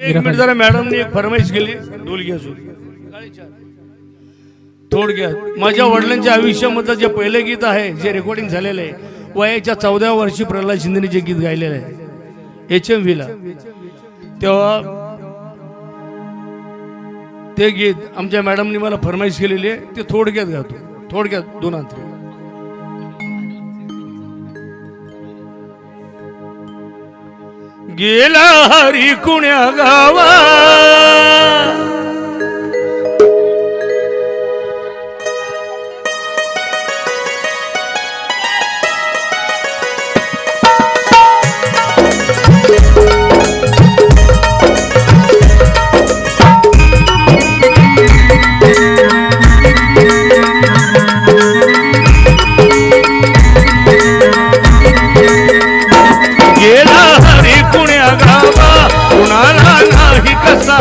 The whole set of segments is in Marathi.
एक मिनिट जरा मॅडमने एक फरमाईश केली. डोलगी अजून थोडक्यात माझ्या वडिलांच्या आयुष्यामधलं जे पहिलं गीत आहे जे रेकॉर्डिंग झालेलं आहे वयाच्या चौदाव्या वर्षी प्रल्हाद शिंदेने जे गीत गायलेलं आहे एच एम व्हीला तेव्हा ते गीत आमच्या मॅडमनी मला फरमाईश केलेली आहे ते थोडक्यात गातो. थोडक्यात दोन अंतरी. गेला हरी कुण्या गावा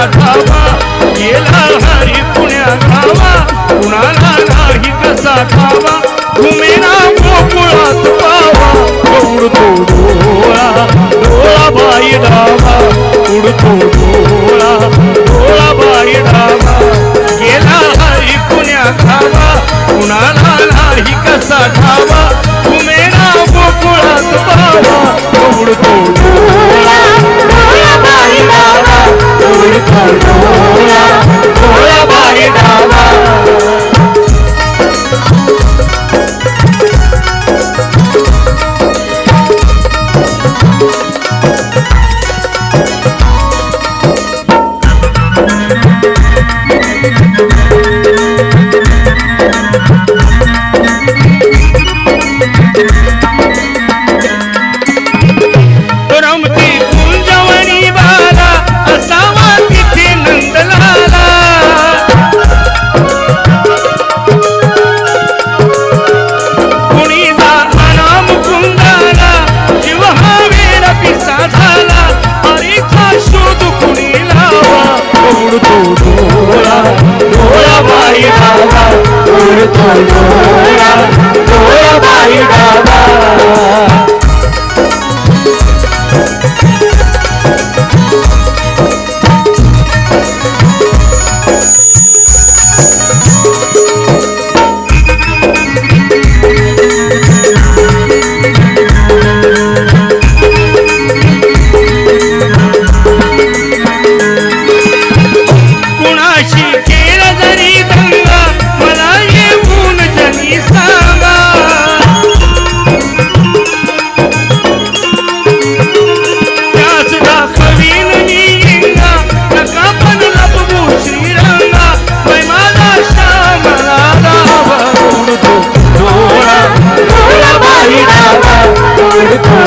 खावा. गेला हरी पुण्या खावा. कुणाला नाही कसा खावा. तुम्ही ना गोकुळात पावा. उडतो डोळा डोळा बाई डावा. उडतो डोळा डोळा बाई डावा. गेला हरी पुण्या खावा. कुणाला नाही कसा खावा. तुम्ही ना गोकुळात पावा. उडतो डोळा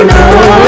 उडतो